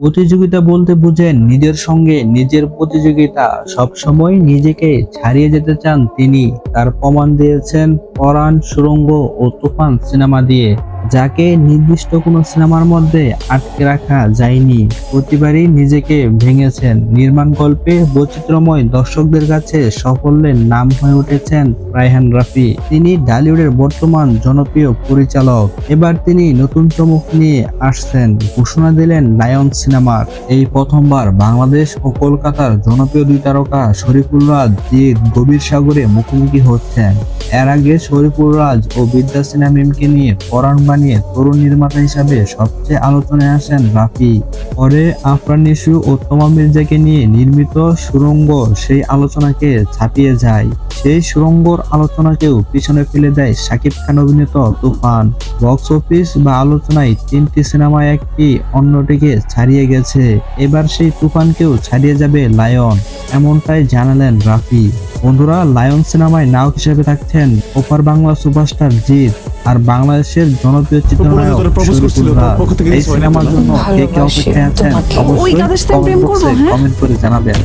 প্রতিযোগিতা বলতে বুঝেন নিজের সঙ্গে নিজের প্রতিযোগিতা। সবসময় নিজেকে ছাড়িয়ে যেতে চান তিনি। তার প্রমাণ দিয়েছেন পরাণ সুরঙ্গ ও তুফান সিনেমা দিয়ে। যাকে নির্দিষ্ট কোনো সিনেমার মধ্যে আটকে রাখা যায়নি। প্রতিবারই নিজেকে ভেঙেছেন। নির্মাণ গল্পে বৈচিত্র্যময় দর্শকদের কাছে সাফল্যের নাম হয়ে উঠেছেন রায়হান রাফি। তিনি ডালিউডের বর্তমান জনপ্রিয় পরিচালক। এবার তিনি নতুন চমক নিয়ে আসছেন। ঘোষণা দিলেন লায়ন সিনেমার। এই প্রথমবার বাংলাদেশ ও কলকাতার জনপ্রিয় দুই তারকা শরীফুল রাজ জিৎ গভীর সাগরে মুখোমুখি হচ্ছেন। এর আগে শরীফুল রাজ ও বিদ্যা সিনহা মিমকে নিয়ে পরাণ বানিয়ে তরুণ নির্মাতা হিসাবে সবচেয়ে আলোচনায় আসেন রাফি। পরে আফরান নিশু ও তমা মির্জাকে নিয়ে নির্মিত সুরঙ্গ সেই আলোচনাকে ছাপিয়ে যায়। সেই সুরঙ্গর আলোচনাকেও পিছনে ফেলে দেয় শাকিব খান অভিনীত তুফান। বক্স অফিস বা আলোচনায় তিনটি সিনেমায় একটি, অন্যটিকে ছাড়িয়ে গেছে। এবার সেই তুফানকেও ছাড়িয়ে যাবে লায়ন, এমনটাই জানালেন রাফি। বন্ধুরা, লায়ন সিনেমায় নায়ক হিসেবে থাকছেন ওপার বাংলা সুপারস্টার জিৎ। আর বাংলাদেশের জনপ্রিয় চিত্রনায়ক এই হয় সিনেমার জন্য কে কে অপেক্ষায় আছেন? অবশ্যই ওই কাদের সাথে প্রেম কমেন্ট হ্যাঁ? কমেন্ট করে জানাবেন।